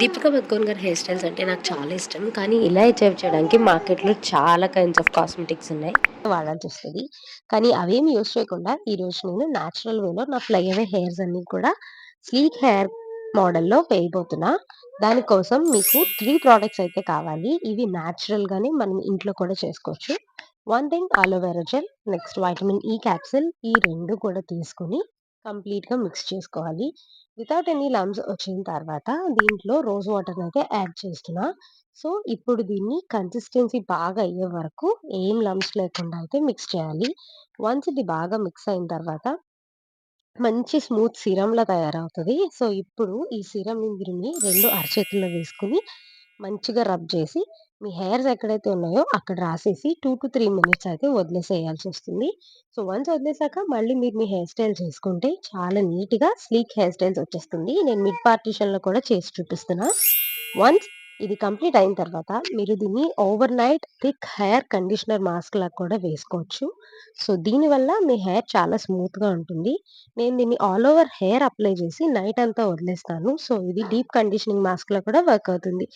దీపిక పదుకొణ్ గారి hair styles అంటే నాకు చాలా ఇష్టం. కానీ ఇలా అచీవ్ చేయడానికి మార్కెట్‌లో చాలా కైండ్స్ ఆఫ్ కాస్మెటిక్స్ ఉన్నాయి. వాడాల్సి వస్తుంది కానీ అవేమి యూస్ చేయకుండా ఈరోజు నేను న్యాచురల్ వేలో నా ఫ్లై అవే హెయిర్స్ అన్ని కూడా స్లీక్ హెయిర్ మోడల్‌లో వేయబోతున్నా. దానికోసం మీకు త్రీ ప్రొడక్ట్స్ అయితే కావాలి. ఇవి నేచురల్‌గానే మనం ఇంట్లో కూడా చేసుకోవచ్చు. One thing aloe vera gel, next vitamin E capsule ఈ రెండు కూడా తీసుకొని కంప్లీట్‌గా మిక్స్ చేసుకోవాలి. వితౌట్ ఎనీ లమ్స్ వచ్చిన తర్వాత దీంట్లో రోజ్ వాటర్‌నయితే యాడ్ చేస్తున్నా. సో, ఇప్పుడు దీన్ని కన్సిస్టెన్సీ బాగా అయ్యే వరకు ఏం లమ్స్ లేకుండా అయితే మిక్స్ చేయాలి. వన్స్ ఇది బాగా మిక్స్ అయిన తర్వాత మంచి స్మూత్ సిరంలా తయారవుతుంది సో, ఇప్పుడు ఈ సిరం మీరు మీ 2 అరచేతుల్లో వేసుకొని మంచిగా రబ్ చేసి మీ హెయిర్స్ ఎక్కడైతే ఉన్నాయో అక్కడ రాసేసి 2-3 మినిట్స్ అయితే వదిలేసేయాల్సి వస్తుంది సో, వన్స్ వదిలేసాక మళ్ళీ మీరు మీ హెయిర్ స్టైల్ చేసుకుంటే చాలా నీట్‌గా స్లీక్ హెయిర్ స్టైల్స్ వచ్చేస్తుంది. నేను మిడ్ పార్టీషన్లో కూడా చేసి చూపిస్తున్నా. వన్స్ ఇది కంప్లీట్ అయిన తర్వాత మీరు దీన్ని overnight thick hair conditioner mask లాగా కూడా వేసుకోవచ్చు. సో, దీనివల్ల మీ హెయిర్ చాలా స్మూత్‌గా ఉంటుంది. నేను దీన్ని ఆల్ ఓవర్ హెయిర్ అప్లై చేసి నైట్ అంతా వదిలేస్తాను. సో, ఇది డీప్ కండిషనింగ్ మాస్క్లో కూడా వర్క్ అవుతుంది.